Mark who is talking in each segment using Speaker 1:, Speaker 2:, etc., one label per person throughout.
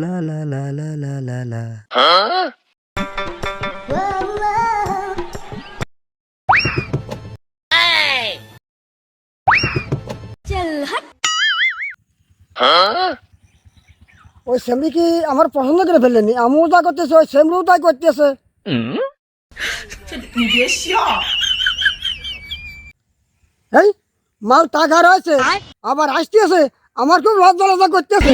Speaker 1: লা লা লা লা লা লা লা
Speaker 2: ওই সেমরি কি আমার পছন্দ করে ফেললেনি আমিও তা করতেছে, ওই সেমরিও তাই করতেছে। এই, মাল টাকা রয়েছে, আবার আসতেছে, আমার খুব লজ্জা লজ্জা করতেছে।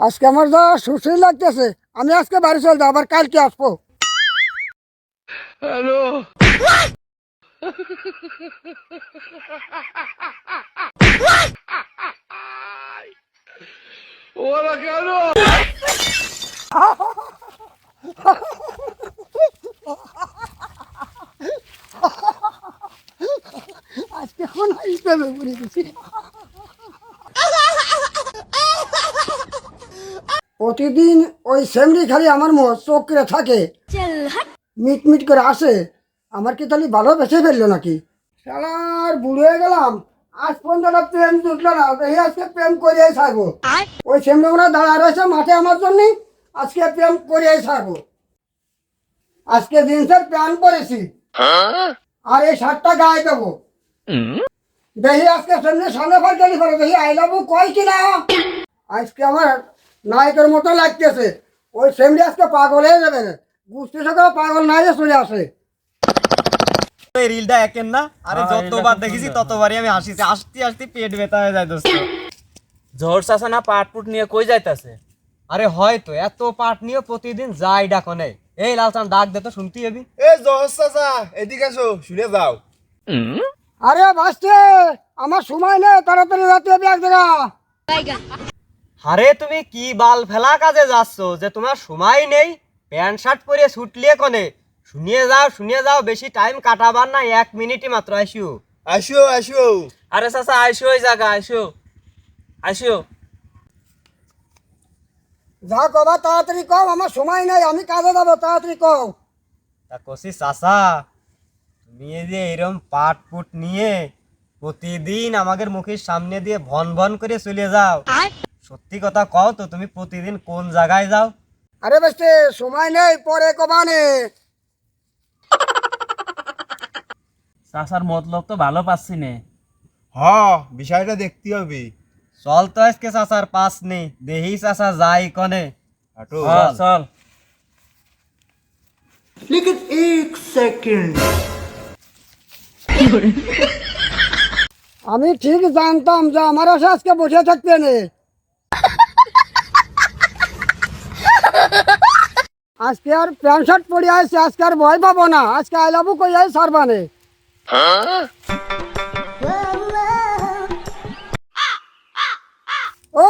Speaker 2: আজকে আমার যা সুশ্রী লাগতেছে আমি আজকে বাড়ি চলে যাব আবার কালকে আসব। হ্যালো। ওরা কেন? আজকে এখন হিসেবে করে দিছি প্রতিদিন ওই সেমরি খালি আমার চোখ করে থাকে। মিট মিট করে আসে। আমার কি তাহলে ভালো বেঁচে ফেলল নাকি? সালার বুড়ো হয়ে গেলাম। আজ পর্যন্ত প্রেম জুটলো না। এই আজকে প্রেম করিয়ে ছাড়বো। ওই সেমরি ওরা দাঁড়া রয়েছে মাঠে আমার জন্য আজকে প্রেম করিয়ে ছাড়বো। আজকে জিন্সের প্যান্ট পরেছি। আর এই শার্টটা গায়ে দেবো। দেখি আজকে সামনে সামনে ফল গেলি করে। দেখি আই লাভ কয় কি না আজকে আমার নায়কের মতো লাগতেছে। ওই সেমরি আজকে পাগল হয়ে যাবে। না গুষ্টি সকাল পাগল নাই চলে আসে।
Speaker 1: এই রিলটা একেন না? আরে যতবার দেখেছি ততবারই আমি হাসিছি। আসতে আসতে পেট ব্যথা হয়ে যায় দোস্ত
Speaker 3: ঝড় চাষা না পাট পুট নিয়ে কই যাইতাছে?
Speaker 1: আরে হয়তো এত পাট নিয়ে প্রতিদিন যাই ডাকো নেই। এই লালচান ডাক দে তো শুনতে যাবি
Speaker 4: এই জহর চাচা এদিকে আসো শুনে যাও।
Speaker 2: আরে বাসছে আমার সময় নেই তাড়াতাড়ি রাতে হবে এক জায়গা।
Speaker 1: আরে তুমি কি বাল ফেলা কাজে যাচ্ছ যে তোমার সময় নেই? প্যান্ট শার্ট পরে ছুটলিয়ে কনে। শুনিয়ে যাও শুনিয়ে যাও বেশি টাইম কাটাবার না এক মিনিটই মাত্র আসিও
Speaker 4: আসো আসো
Speaker 3: আরে চাষা আইসো ওই জায়গা আইসো আইসো
Speaker 2: যা কবা তাড়াতাড়ি কম আমার সময় নেই আমি কাজে যাব তাড়াতাড়ি কম
Speaker 1: তা কষি চাষা তুমি এই যে এরম পাট পুট নিয়ে প্রতিদিন আমাদের মুখের সামনে দিয়ে ভন ভন করে চলে যাও। সত্যি কথা কও তো তুমি প্রতিদিন কোন জায়গায় যাও?
Speaker 2: আরে বাসছে সময় নেই পরে কবানে।
Speaker 3: চাষার মতলব তো ভালো পাচ্ছি নে।
Speaker 4: হ বিষয়টা দেখতে হবে।
Speaker 1: চল তো আজকে চাষার পাস নেই দেহি চাষা যাই কনে।
Speaker 3: চল। চল
Speaker 2: আমি ঠিক জানতাম যে আমার আশা আজকে বসে থাকতে নে। আজকে আর প্যান্ট শার্ট পরে আসছে আজকে আর ভয় পাবো না। আজকে আই লাভ কই আই সারবানে ও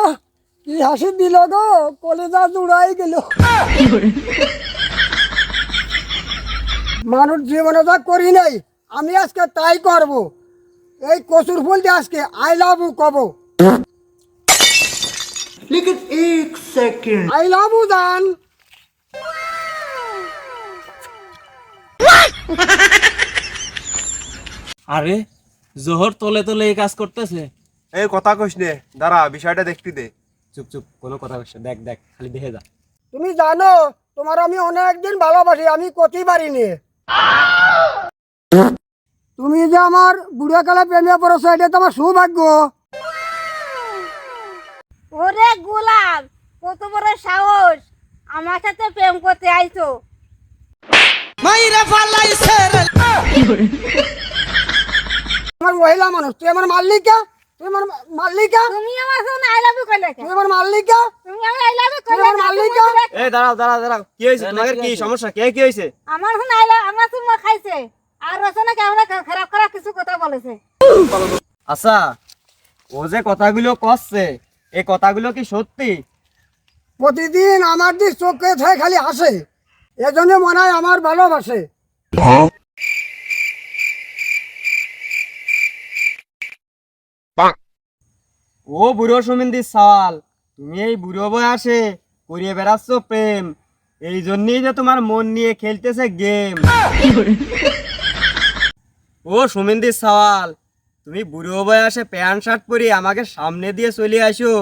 Speaker 2: কি হাসি দিল গো কলেজা জুড়াই গেল। মানুষ জীবনে যা করি নাই আমি আজকে তাই করব। এই কচুর ফুল দিয়ে আজকে আই লাভ ইউ কব আই লাভ ইউ জান।
Speaker 3: আরে জোহর তলে তলে এই কাজ করতেছে।
Speaker 4: এই কথা কইস নে দাঁড়া বিষয়টা দেখতে দে।
Speaker 1: চুপ চুপ কোনো কথা বলছে দেখ দেখ খালি দেখে যা।
Speaker 2: তুমি জানো তোমার আমি অনেক দিন ভালোবাসি আমি করতেই পারিনি। তুমি যে আমার বুড়া কালে প্রেমে পড়েছো এটা তোমার সৌভাগ্য।
Speaker 5: ওরে গোলাপ কত বড় সাহস। আমার সাথে প্রেম করতে আইছো।
Speaker 2: আমার মহিলা মানুষ। তুই আমার মাল্লিকা তুই আমার মাল্লিকা
Speaker 5: তুমি আমার সঙ্গে আই লাভ ইউ কইলে
Speaker 2: তুই আমার মাল্লিকা
Speaker 5: তুমি আমার আই লাভ ইউ কইলে
Speaker 2: আমার? মাল্লিকা
Speaker 1: এই দাঁড়াও দাঁড়াও দাঁড়াও। কি তোমাদের
Speaker 3: কি
Speaker 1: কি সমস্যা? কে কি হয়েছে?
Speaker 5: আমার সঙ্গে আই লাভ আমার সঙ্গে খাইছে। আর রচনা কেমন খারাপ খারাপ কিছু কথা বলেছে।
Speaker 1: আচ্ছা ও যে কথাগুলো করছে এই কথাগুলো কি সত্যি?
Speaker 2: প্রতিদিন আমার দিক চোখে খালি হাসে এজন্য মনে হয় আমার ভালোবাসে।
Speaker 1: ও বুড়ো সুমিন্দির সওয়াল, তুমি এই বুড়ো বয়সে করিয়ে বেড়াচ্ছ প্রেম। এই জন্যই যে তোমার মন নিয়ে খেলতেছে গেম। ও সুমিন্দির সওয়াল, তুমি বুড়ো বয়সে প্যান্ট শার্ট পরি আমাকে সামনে দিয়ে চলে আসো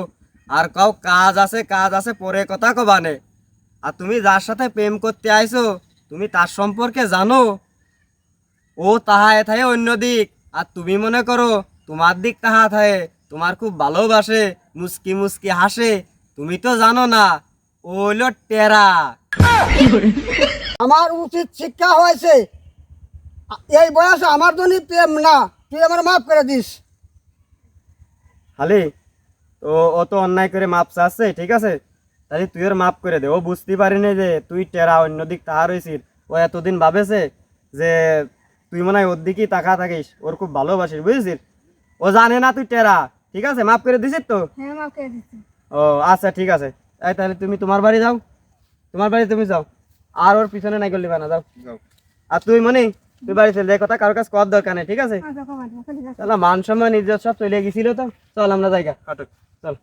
Speaker 1: আর কাউ কাজ আছে কাজ আছে, পরে কথা কবানে আর তুমি যার সাথে প্রেম করতে আইছো তুমি তার সম্পর্কে জানো। ও তাহা এথায় অন্য দিক, আর তুমি মনে করো তোমার দিক তাহা থায় তোমার খুব ভালোবাসে মুস্কি মুস্কি হাসে তুমি তো জানো না ও টেরা।
Speaker 2: আমার উচিত শিক্ষা হয়েছে এই বয়সে আমার জন্য প্রেম না তুই আমার মাফ করে দিস।
Speaker 1: হালি তো ও তো অন্যায় করে মাপ চাচ্ছে ঠিক আছে? তাহলে তুই ওর মাপ করে দে ও বুঝতে পারিনি যে তুই টেরা অন্য দিক তাহা রয়েছিস ও এতদিন ভাবেছে যে তুই মনে হয় ওর দিকেই তাকা থাকিস ওর খুব ভালোবাসিস বুঝেছিস? ও জানে না তুই টেরা। ঠিক আছে? মাফ করে দিছিস তো?
Speaker 5: হ্যাঁ মাফ করে দিচ্ছি
Speaker 1: ও আচ্ছা ঠিক আছে। এই তাহলে তুমি তোমার বাড়ি যাও। তোমার বাড়ি তুমি যাও। আর ওর পিছনে নাই করলি না যাও।
Speaker 4: যাও।
Speaker 1: আর তুই মনে তুই বাড়ি চলে যাই কথা কারোর কাছে কর দরকার নেই ঠিক আছে? তাহলে মান সম্মান ইজ্জত সব চলে গেছিল তো। চল আমরা জায়গা চল।